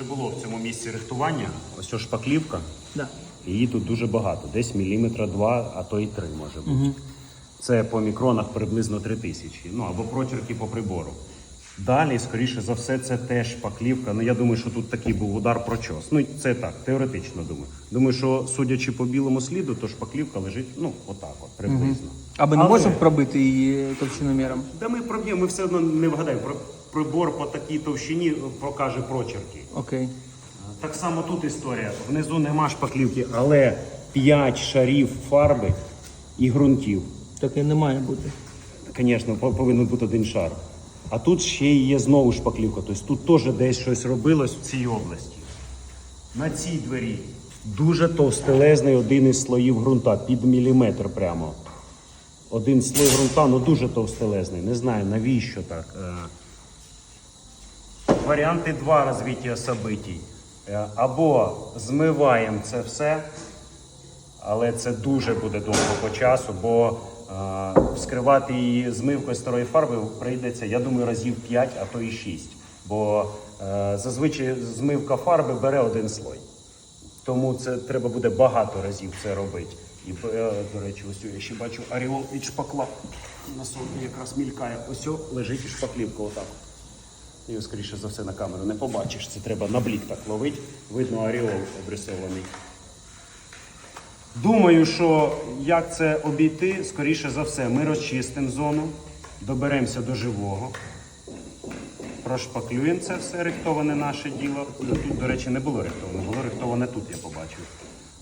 вже було в цьому місці рихтування. Ось ось шпаклівка. Да. Її тут дуже багато, десь міліметра два, а то й три може бути. Це по мікронах приблизно три тисячі. Ну або прочерки по прибору. Далі, скоріше за все, це теж шпаклівка. Ну я думаю, що тут такий був удар прочос. Ну це так, теоретично думаю. Думаю, що судячи по білому сліду, то шпаклівка лежить ну отак, от приблизно. А ми не Але- можемо пробити її товщиноміром? Да ми проб'ємо, ми все одно не вгадаємо. Прибор по такій товщині покаже прочерки. Окей. Так само тут історія. Внизу нема шпаклівки, але 5 шарів фарби і ґрунтів. Таке не має бути. Звісно, повинен бути один шар. А тут ще й є знову шпаклівка. Тобто тут теж десь щось робилось в цій області. На цій двері дуже товстелезний один із слоїв ґрунта, під міліметр прямо. Один слой ґрунта, ну дуже товстелезний. Не знаю, навіщо так. Е, Варіанти два розвиття событий. Е, Або змиваємо це все, але це дуже буде довго по часу, бо е, вскривати її змивкою старої фарби прийдеться, я думаю, разів 5, а то і 6. Бо е, зазвичай змивка фарби бере один слой. Тому це треба буде багато разів це робити. І е, до речі, ось я ще бачу аріол від шпакла. На сотні якраз мількає. Ось лежить і шпаклівка отак. Його, скоріше за все, на камеру не побачиш. Це треба на блік так ловити. Видно аріол обрисований. Думаю, що як це обійти, скоріше за все, ми розчистимо зону, доберемося до живого, прошпаклюємо це все рихтоване наше діло. Ну, Тут, до речі, не було рихтоване, було рихтоване тут, я побачив.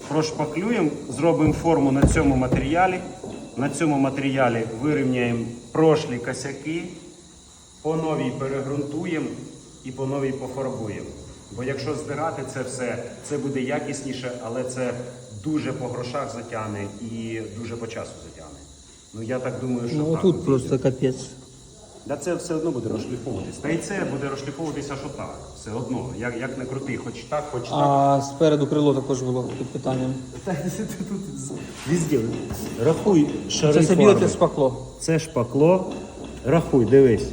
Прошпаклюємо, зробимо форму на цьому матеріалі. На цьому матеріалі вирівняємо прошлі косяки, по новій перегрунтуємо і по новій пофарбуємо. Бо якщо здирати це все, це буде якісніше, але це дуже по грошах затягне і дуже по часу затягне. Ну я так думаю, що Ну так. тут просто капець. Да це все одно буде розшліфовуватись. Та й це буде розшліфовуватися, що так. Все одно. Як, як не крути, хоч так, хоч так. А спереду крило також було під питанням. Та це тут везде. Рахуй шари Це біле фарби. це шпакло. Це шпакло. Рахуй, дивись.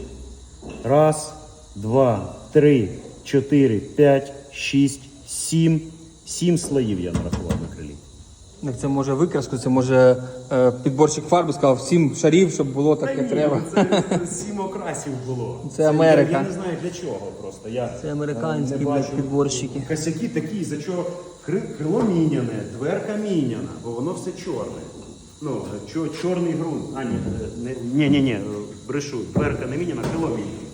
Раз, два, три, чотири, п'ять, шість, сім. Сім слоїв я нарахував на крилі. Як це може викраску, це може е, підборщик фарби сказав сім шарів, щоб було так, як треба. Це сім окрасів було. Це Америка. Я, я не знаю для чого просто. Я Це е, американські не бачу. підборщики. Косяки такі, за чого кри- крило міняне, дверка міняна, бо воно все чорне. Ну, чо- чорний ґрунт. А, ні, не, ні, ні, ні, брешу, дверка не міняна, крило міняне.